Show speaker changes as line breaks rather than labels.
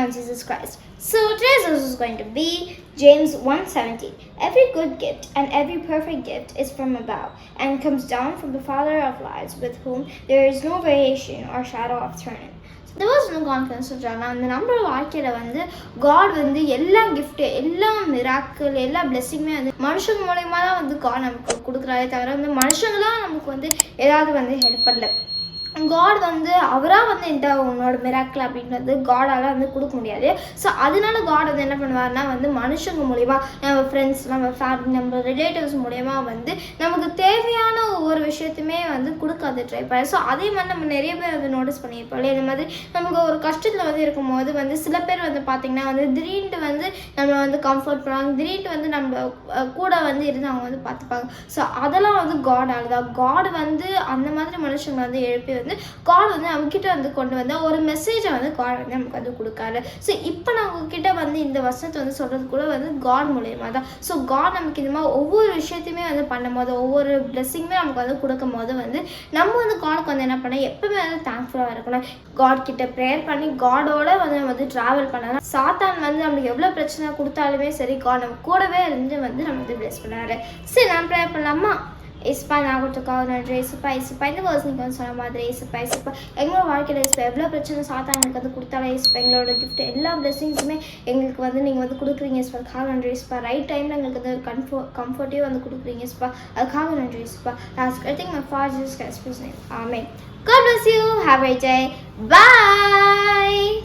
background of Jesus Christ. So today's verse is going to be James 1:17. Every good gift and every perfect gift is from above and comes down from the Father of lights, with whom there is no variation or shadow of turning. இந்த was no confidence சொல்கிறாங்க அந்த நம்மளோட வாழ்க்கையில் வந்து God வந்து எல்லா gift எல்லா miracle எல்லா பிளெஸ்ஸிங்குமே வந்து மனுஷங்க மூலயமா தான் வந்து காட் நமக்கு கொடுக்குறாரே தவிர வந்து மனுஷங்களாம் நமக்கு வந்து ஏதாவது வந்து ஹெல்ப் பண்ணல காட் வந்து அவராக வந்து இந்த உன்னோட மிராக்கிள் அப்படின்றது காடால் வந்து கொடுக்க முடியாது. ஸோ அதனால காட் வந்து என்ன பண்ணுவார்னா வந்து மனுஷங்க மூலிமா நம்ம ஃப்ரெண்ட்ஸ் நம்ம ஃபேமிலி நம்ம ரிலேட்டிவ்ஸ் மூலயமா வந்து நமக்கு தேவையான ஒவ்வொரு விஷயத்தையுமே வந்து கொடுக்காது ட்ரை பண்ண. ஸோ அதே மாதிரி நம்ம நிறைய பேர் வந்து நோட்டீஸ் பண்ணியிருப்போம் இல்லையா? இந்த மாதிரி நமக்கு ஒரு கஷ்டத்தில் வந்து இருக்கும்போது வந்து சில பேர் வந்து பார்த்திங்கன்னா வந்து திடீர்னு வந்து நம்மளை வந்து கம்ஃபர்ட் பண்ணுவாங்க. திடீர்னு வந்து நம்ம கூட வந்து இருந்து அவங்க வந்து பார்த்துப்பாங்க ஸோ அதெல்லாம் வந்து காட் ஆளுதான் காட் வந்து அந்த மாதிரி மனுஷங்களை வந்து எழுப்பி வந்து காட் வந்து நம்மக்கிட்ட வந்து கொண்டு வந்தால் ஒரு மெசேஜை வந்து காட் வந்து நமக்கு வந்து கொடுக்காரு. ஸோ இப்போ நான் உங்ககிட்ட வந்து இந்த வசனத்தை வந்து சொல்கிறது கூட வந்து காட் மூலயமா தான். ஸோ காட் நமக்கு இந்த மாதிரி ஒவ்வொரு விஷயத்தையுமே வந்து பண்ணும்போது ஒவ்வொரு பிளெஸ்ஸிங்குமே நமக்கு வந்து கொடுக்கும் போது வந்து நம்ம வந்து காடுக்கு வந்து என்ன பண்ண எப்பவுமே வந்து தேங்க்ஃபுல்லாக இருக்கணும். காட் கிட்ட ப்ரேயர் பண்ணி காடோட வந்து நம்ம வந்து ட்ராவல் பண்ணலாம். சாத்தான் வந்து நம்மளுக்கு எவ்வளோ பிரச்சனை கொடுத்தாலுமே சரி காட் நம்ம கூடவே இருந்து வந்து நம்ம வந்து பிளெஸ் பண்ணாரு சரி நான் ப்ரேயர் பண்ணலாமா? இஸ்பா ஒரு நன்றி இசுப்பா இசுப்பா இந்த வேர்ஸ் நீங்கள் வந்து சொன்ன மாதிரி இசுப்பா இசுப்பா எங்களோட வாழ்க்கையில் இசுப்பா எவ்வளோ பிரச்சனை சாத்தா எங்களுக்கு வந்து கொடுத்தாலே இசுப்பா எங்களோட கிஃப்ட் எல்லா பிளெஸிங்ஸுமே எங்களுக்கு வந்து நீங்கள் வந்து கொடுக்குறீங்க இஸ்பா அதுக்காக நன்றி இஸ்பா ரைட் டைமில் எங்களுக்கு வந்து கம்ஃபோ கம்ஃபர்ட்டே வந்து கொடுக்குறீங்க இஸ்பா அதுக்காக நன்றி Ispa last I think my for this case amen God bless you. Have a great day. Bye.